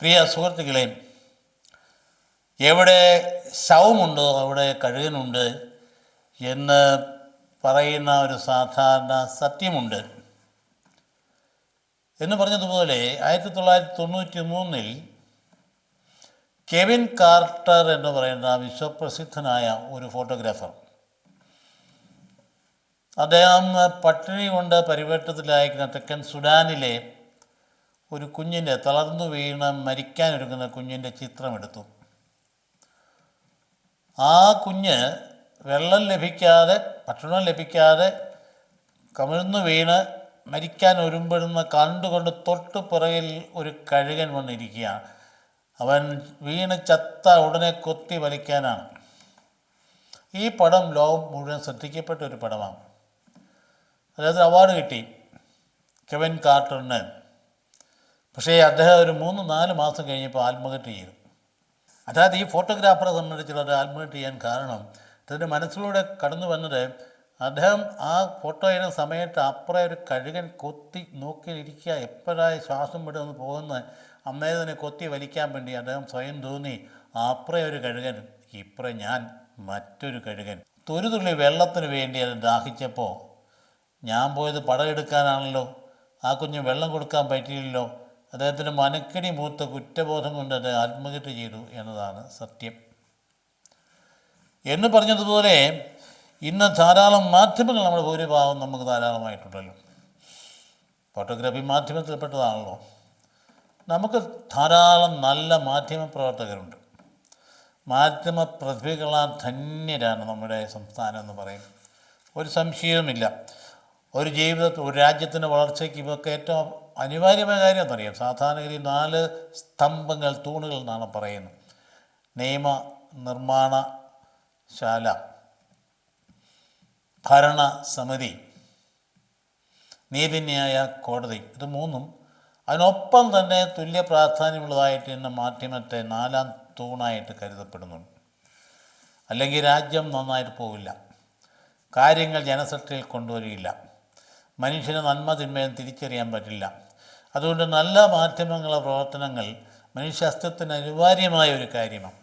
പ്രിയ സുഹൃത്തുക്കളെ എവിടെ ശവമുണ്ടോ അവിടെ കഴുകനുണ്ട് എന്ന് പറയുന്ന ഒരു സാധാരണ സത്യമുണ്ട്. എന്ന് പറഞ്ഞതുപോലെ ആയിരത്തി തൊള്ളായിരത്തി തൊണ്ണൂറ്റി മൂന്നിൽ കെവിൻ കാർട്ടർ എന്ന് പറയുന്ന വിശ്വപ്രസിദ്ധനായ ഒരു ഫോട്ടോഗ്രാഫർ അദ്ദേഹം പട്ടിണി കൊണ്ട് പരിവേട്ടത്തിലായിരിക്കുന്ന തെക്കൻ സുഡാനിലെ ഒരു കുഞ്ഞിന്റെ തളർന്നു വീണ് മരിക്കാനൊരുങ്ങുന്ന കുഞ്ഞിന്റെ ചിത്രമെടുത്തു. ആ കുഞ്ഞ് വെള്ളം ലഭിക്കാതെ ഭക്ഷണം ലഭിക്കാതെ കമിഴ്ന്നു വീണ് മരിക്കാൻ ഒരുമ്പെടുന്ന കണ്ടുകൊണ്ട് തൊട്ടു പുറകിൽ ഒരു കഴുകൻ വന്നിരിക്കുകയാണ്. അവൻ വീണ് ചത്ത ഉടനെ കൊത്തി വലിക്കാനാണ്. ഈ പടം ലോകം മുഴുവൻ ശ്രദ്ധിക്കപ്പെട്ട ഒരു പടമാണ്. അതായത് അവാർഡ് കിട്ടി കെവിൻ കാർട്ടറിന്. പക്ഷേ അദ്ദേഹം ഒരു മൂന്ന് നാല് മാസം കഴിഞ്ഞപ്പോൾ ആത്മഹത്യ ചെയ്തു. അതായത് ഈ ഫോട്ടോഗ്രാഫറെ സംബന്ധിച്ചുള്ള ആത്മഹത്യ ചെയ്യാൻ കാരണം തന്റെ മനസ്സിലൂടെ കടന്നു വന്നത് അദ്ദേഹം ആ ഫോട്ടോ ചെയ്യുന്ന സമയത്ത് അപ്പുറം ഒരു കഴുകൻ കൊത്തി നോക്കിയിരിക്കുക എപ്പോഴായി ശ്വാസം വിടുന്ന് പോകുന്ന അമ്മയെ കൊത്തി വലിക്കാൻ വേണ്ടി അദ്ദേഹം സ്വയം തോന്നി അപ്പുറം ഒരു കഴുകൻ ഇപ്പുറം ഞാൻ മറ്റൊരു കഴുകൻ. ഒരു തുള്ളി വെള്ളത്തിന് വേണ്ടി അത് ദാഹിച്ചപ്പോൾ ഞാൻ പോയത് പടമെടുക്കാനാണല്ലോ ആ കുഞ്ഞ് വെള്ളം കൊടുക്കാൻ പറ്റിയില്ലല്ലോ അദ്ദേഹത്തിന്റെ മനക്കടി മൂത്ത കുറ്റബോധം കൊണ്ട് അദ്ദേഹം ആത്മഹത്യ ചെയ്തു എന്നതാണ് സത്യം. എന്ന് പറഞ്ഞതുപോലെ ഇന്ന് ധാരാളം മാധ്യമങ്ങൾ നമ്മുടെ ഭൂരിഭാഗം നമുക്ക് ധാരാളമായിട്ടുണ്ടല്ലോ. ഫോട്ടോഗ്രാഫി മാധ്യമത്തിൽപ്പെട്ടതാണല്ലോ. നമുക്ക് ധാരാളം നല്ല മാധ്യമ പ്രവർത്തകരുണ്ട്. മാധ്യമ പ്രതിഭകളാൽ ധന്യരാണ് നമ്മുടെ സംസ്ഥാനം എന്ന് പറയും. ഒരു സംശയവുമില്ല. ഒരു ജീവിതത്തിൽ ഒരു രാജ്യത്തിന്റെ വളർച്ചയ്ക്ക് ഇവർക്ക് ഏറ്റവും അനിവാര്യമായ കാര്യം എന്നറിയാം. സാധാരണഗതി നാല് സ്തംഭങ്ങൾ തൂണുകൾ എന്നാണ് പറയുന്നത്. നിയമ നിർമ്മാണശാല ഭരണ സമിതി നീതിന്യായ കോടതി. ഇത് മൂന്നും അതിനൊപ്പം തന്നെ തുല്യ പ്രാധാന്യമുള്ളതായിട്ട് ഇന്ന് മാധ്യമത്തെ നാലാം തൂണായിട്ട് കരുതപ്പെടുന്നുണ്ട്. അല്ലെങ്കിൽ രാജ്യം നന്നായിട്ട് പോവില്ല. കാര്യങ്ങൾ ജനശ്രദ്ധയിൽ കൊണ്ടുവരികയില്ല. മനുഷ്യന് നന്മ തിന്മയും തിരിച്ചറിയാൻ പറ്റില്ല. അതുകൊണ്ട് നല്ല മാധ്യമങ്ങളെ പ്രവർത്തനങ്ങൾ മനുഷ്യ അസ്തിത്വത്തിന് അനിവാര്യമായ ഒരു കാര്യമാണ്.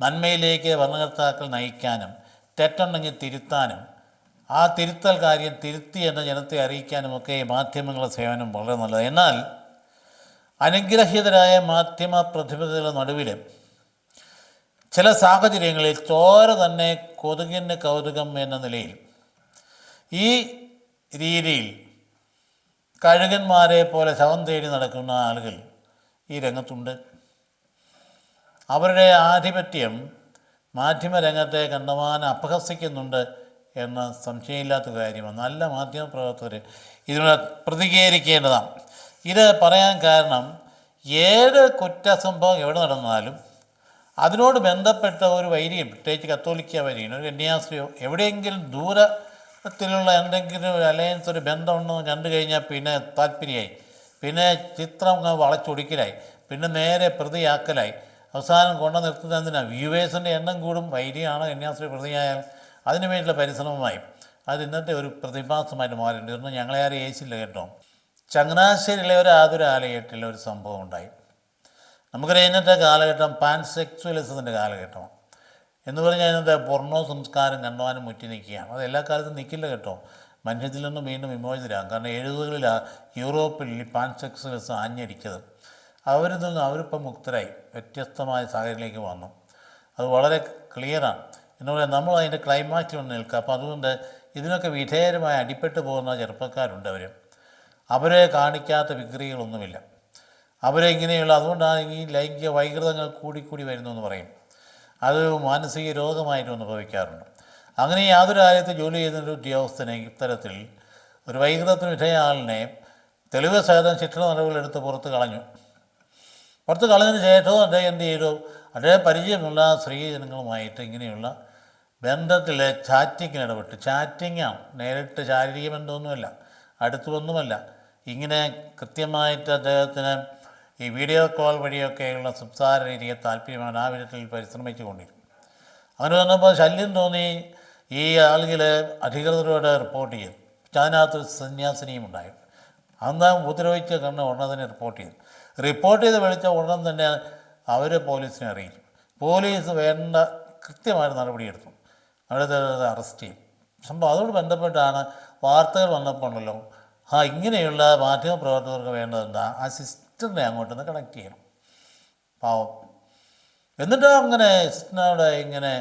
നന്മയിലേക്ക് ഭരണകർത്താക്കൾ നയിക്കാനും തെറ്റുണ്ടെങ്കിൽ തിരുത്താനും ആ തിരുത്തൽ കാര്യം തിരുത്തി എന്ന ജനത്തെ അറിയിക്കാനുമൊക്കെ ഈ മാധ്യമങ്ങളുടെ സേവനം വളരെ നല്ലത് എന്നാൽ അനുഗ്രഹീതരായ മാധ്യമ പ്രതിഭകളുടെ നടുവിൽ ചില സാഹചര്യങ്ങളിൽ ചോര തന്നെ കൊതുകിന് കൗതുകം എന്ന നിലയിൽ ഈ രീതിയിൽ കഴുകന്മാരെ പോലെ ശവം തേടി നടക്കുന്ന ആളുകൾ ഈ രംഗത്തുണ്ട്. അവരുടെ ആധിപത്യം മാധ്യമരംഗത്തെ കണ്ടമാനം അപഹസിക്കുന്നുണ്ട് എന്ന സംശയമില്ലാത്ത കാര്യമാണ്. നല്ല മാധ്യമപ്രവർത്തകർ ഇതിനോട് പ്രതികരിക്കേണ്ടതാണ്. ഇത് പറയാൻ കാരണം ഏത് കുറ്റസംഭവം എവിടെ നടന്നാലും അതിനോട് ബന്ധപ്പെട്ട ഒരു വൈരിയും പ്രത്യേകിച്ച് കത്തോലിക്ക വൈരിയും ഒരു കന്യാസ്ത്രീയോ എവിടെയെങ്കിലും ദൂരത്തിലുള്ള എന്തെങ്കിലും ഒരു അലയൻസ് ഒരു ബന്ധമുണ്ടോ എന്ന് കണ്ടു കഴിഞ്ഞാൽ പിന്നെ താല്പര്യമായി. പിന്നെ ചിത്രം വളച്ചൊടിക്കലായി. പിന്നെ നേരെ പ്രതിയാക്കലായി. അവസാനം കൊണ്ടു നിർത്തുന്നതിനാണ് വ്യൂവേഴ്സിന്റെ എണ്ണം കൂടും. വൈരിയാണ് കന്യാസ്ത്രീ പ്രതിയായാൽ അതിനു വേണ്ടിയുള്ള പരിശ്രമമായി. അത് ഇന്നത്തെ ഒരു പ്രതിഭാസമായിട്ട് മാറിയിട്ടുണ്ട്. ഇന്ന് ഞങ്ങളെ ആരും ഏച്ചില്ല കേട്ടോ. ചങ്ങനാശ്ശേരിയിലെ ഒരു ആതുര ആലയത്തിൽ ഒരു സംഭവം ഉണ്ടായി. നമുക്കറിയാം ഇന്നത്തെ കാലഘട്ടം പാൻസെക്ച്വലിസത്തിന്റെ കാലഘട്ടമാണ്. എന്ന് പറഞ്ഞാൽ ഇന്നത്തെ പൊർണോ സംസ്കാരം കണ്ടവാനും മുറ്റി നിൽക്കുകയാണ്. അത് എല്ലാ കാലത്തും നിൽക്കില്ല കേട്ടോ. മനുഷ്യത്തിൽ നിന്നും വീണ്ടും വിമോചിതരാകും. കാരണം എഴുപതുകളിലാണ് യൂറോപ്പിൽ ഈ പാൻസെക്ച്വലിസം ആഞ്ഞടിച്ചത്. അവരിൽ നിന്ന് അവരിപ്പം മുക്തരായി. വ്യത്യസ്തമായ സാഹചര്യത്തിലേക്ക് വന്നു. അത് വളരെ ക്ലിയറാണ്. എന്ന് പറയാൻ നമ്മൾ അതിന്റെ ക്ലൈമാക്സിൽ വന്ന് നിൽക്കുക. അപ്പോൾ അതുകൊണ്ട് ഇതിനൊക്കെ വിധേയരമായി അടിപ്പെട്ടു പോകുന്ന ചെറുപ്പക്കാരുണ്ട് അവർ. അവരെ കാണിക്കാത്ത വിക്രികളൊന്നുമില്ല അവരെ ഇങ്ങനെയുള്ള അതുകൊണ്ടാണ് ഈ ലൈംഗിക വൈകൃതങ്ങൾ കൂടിക്കൂടി വരുന്നു എന്ന് പറയും. അത് മാനസിക രോഗമായിട്ട് അനുഭവിക്കാറുണ്ട്. അങ്ങനെ യാതൊരു കാര്യത്തിൽ ജോലി ചെയ്യുന്ന ഒരു ഉദ്യോഗസ്ഥനെ ഇത്തരത്തിൽ ഒരു വൈകൃതത്തിന് വിധേയ ആളിനെ തെളിവ് സഹിതം ശിക്ഷണ നടപടികളെടുത്ത് പുറത്ത് കളഞ്ഞു. പുറത്ത് കളഞ്ഞതിന് ശേഷവും അദ്ദേഹം എന്ത് ചെയ്തു? അദ്ദേഹം പരിചയമുള്ള സ്ത്രീജനങ്ങളുമായിട്ട് ഇങ്ങനെയുള്ള ബന്ധത്തിൽ ചാറ്റിങ്ങിന് ഇടപെട്ട്. ചാറ്റിങ്ങാണ് നേരിട്ട് ശാരീരിക ബന്ധമൊന്നുമല്ല. അടുത്തുമൊന്നുമല്ല ഇങ്ങനെ കൃത്യമായിട്ട് അദ്ദേഹത്തിന് ഈ വീഡിയോ കോൾ വഴിയൊക്കെയുള്ള സംസാര രീതിയെ താല്പര്യമാണ് ആ വിധത്തിൽ പരിശ്രമിച്ചു കൊണ്ടിരുന്നു അങ്ങനെ വന്നപ്പോൾ ശല്യം തോന്നി ഈ ആളുകൾ അധികൃതരോട് റിപ്പോർട്ട് ചെയ്തു. അതിനകത്ത് സന്യാസിനിയും ഉണ്ടായിരുന്നു അന്ന് ഉപദ്രവിച്ച കണ്ണ് ഉടനെ തന്നെ റിപ്പോർട്ട് ചെയ്തു. റിപ്പോർട്ട് ചെയ്ത് വിളിച്ച ഉടൻ തന്നെ അവർ പോലീസിനെ അറിയിച്ചു. പോലീസ് വേണ്ട കൃത്യമായ നടപടിയെടുത്തു അവിടെ അറസ്റ്റ് ചെയ്യും സംഭവം അതോട് ബന്ധപ്പെട്ടാണ് വാർത്തകൾ വന്നപ്പോഴല്ലോ ആ ഇങ്ങനെയുള്ള മാധ്യമപ്രവർത്തകർക്ക് വേണ്ടതെന്താ ആ സിസ്റ്ററിനെ അങ്ങോട്ടൊന്ന് കണക്ട് ചെയ്യണം. പാവം. എന്നിട്ട് അങ്ങനെ സിസ്റ്ററിനോട് ഇങ്ങനെ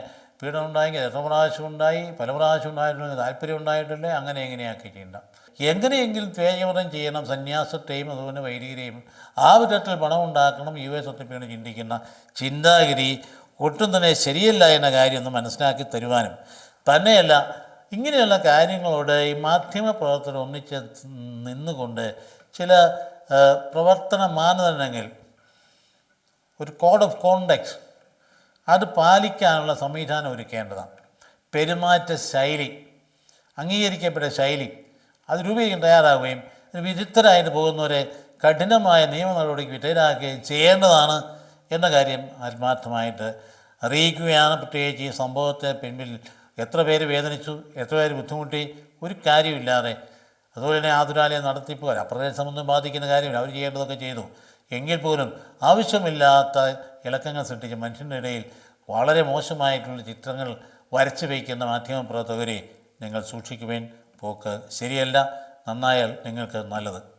പീഡനം ഉണ്ടായെങ്കിൽ എത്ര പ്രാവശ്യം ഉണ്ടായി പല പ്രാവശ്യം ഉണ്ടായിട്ടുണ്ടെങ്കിൽ താല്പര്യം ഉണ്ടായിട്ടില്ല അങ്ങനെ എങ്ങനെയാക്കി ചെയ്യണ്ട എങ്ങനെയെങ്കിലും തേജവ്രതം ചെയ്യണം സന്യാസത്തെയും അതുപോലെ വൈദികരെയും ആ വിധത്തിൽ പണം ഉണ്ടാക്കണം യു എസ് ഒത്തിപ്പിയാണ് ചിന്തിക്കുന്ന ചിന്താഗതി ഒട്ടും തന്നെ ശരിയല്ല എന്ന കാര്യം ഒന്ന് മനസ്സിലാക്കി തരുവാനും. തന്നെയല്ല ഇങ്ങനെയുള്ള കാര്യങ്ങളോട് ഈ മാധ്യമ പ്രവർത്തനം ഒന്നിച്ച് നിന്നുകൊണ്ട് ചില പ്രവർത്തന മാനദണ്ഡങ്ങൾ ഒരു കോഡ് ഓഫ് കോണ്ടക്ട് അത് പാലിക്കാനുള്ള സംവിധാനം ഒരുക്കേണ്ടതാണ്. പെരുമാറ്റ ശൈലി അംഗീകരിക്കപ്പെട്ട ശൈലി അത് രൂപീകരിക്കാൻ തയ്യാറാവുകയും വിരുദ്ധരായിട്ട് പോകുന്നവരെ കഠിനമായ നിയമ നടപടിക്ക് വിധേയരാക്കുകയും ചെയ്യേണ്ടതാണ് എന്ന കാര്യം ആത്മാർത്ഥമായിട്ട് അറിയിക്കുകയാണ്. പ്രത്യേകിച്ച് ഈ സംഭവത്തെ പിൻപിൽ എത്ര പേര് വേദനിച്ചു എത്ര പേര് ബുദ്ധിമുട്ടി ഒരു കാര്യമില്ലാതെ അതുപോലെ തന്നെ ആതുരാലയം നടത്തിപ്പുകാർ അപ്രദേശമൊന്നും ബാധിക്കുന്ന കാര്യമില്ല. അവർ ചെയ്യേണ്ടതൊക്കെ ചെയ്തു. എങ്കിൽ പോലും ആവശ്യമില്ലാത്ത ഇളക്കങ്ങൾ സൃഷ്ടിച്ച് മനുഷ്യന്റെ ഇടയിൽ വളരെ മോശമായിട്ടുള്ള ചിത്രങ്ങൾ വരച്ചു വയ്ക്കുന്ന മാധ്യമപ്രവർത്തകരെ നിങ്ങൾ സൂക്ഷിക്കുവാൻ. പോക്ക് ശരിയല്ല. നന്നായാൽ നിങ്ങൾക്ക് നല്ലത്.